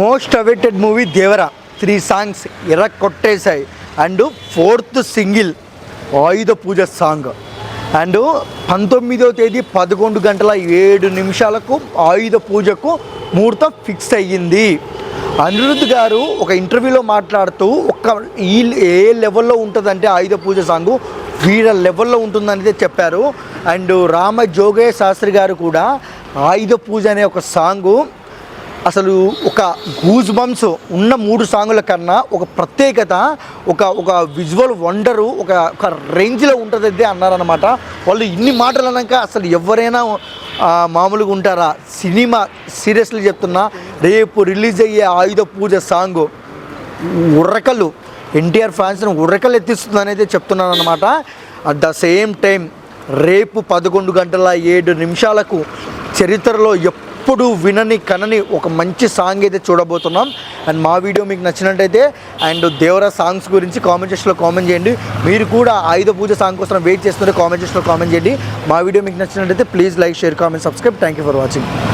Most awaited movie Devara. Three songs ఎర్ర కొట్టేశాయి and fourth single Ayudha Pooja song. And పంతొమ్మిదవ తేదీ పదకొండు గంటల ఏడు నిమిషాలకు ఆయుధ పూజకు ముహూర్తం ఫిక్స్ అయ్యింది. అనిరుద్ధ్ గారు ఒక ఇంటర్వ్యూలో మాట్లాడుతూ ఒక ఈ ఏ లెవెల్లో ఉంటుందంటే ఆయుధ పూజ సాంగు? వీళ్ళ లెవెల్లో ఉంటుందనేది చెప్పారు. అండ్ రామ జోగయ్య శాస్త్రి గారు కూడా ఆయుధ పూజ అనే ఒక సాంగు అసలు ఒక గూజ్ బంప్స్ ఉన్న మూడు సాంగుల కన్నా ఒక ప్రత్యేకత ఒక ఒక విజువల్ వండరు ఒక ఒక రేంజ్లో ఉంటుంది అయితే అన్నారనమాట వాళ్ళు ఇన్ని మాటలు అన్నాక అసలు ఎవరైనా మామూలుగా ఉంటారా? సినిమా సీరియస్లీ చెప్తున్నా రేపు రిలీజ్ అయ్యే ఆయుధ పూజ సాంగ్ ఉర్రకలు ఎన్టీఆర్ ఫ్యాన్స్ని ఉర్రకలు ఎత్తిస్తుంది అనేది చెప్తున్నాను అనమాట అట్ ద సేమ్ టైం రేపు పదకొండు గంటల ఏడు నిమిషాలకు చరిత్రలో ఎప్పుడు వినని కనని ఒక మంచి సాంగ్ అయితే చూడబోతున్నాం. అండ్ మా వీడియో మీకు నచ్చినట్టయితే అండ్ దేవరా సాంగ్స్ గురించి కామెంట్ సెక్షన్లో కామెంట్ చేయండి. మీరు కూడా ఆయుధ పూజ సాంగ్ కోసం వెయిట్ చేస్తుంటే కామెంట్ సెక్షన్లో కామెంట్ చేయండి. మా వీడియో మీకు నచ్చినట్టయితే please like share comment subscribe thank you for watching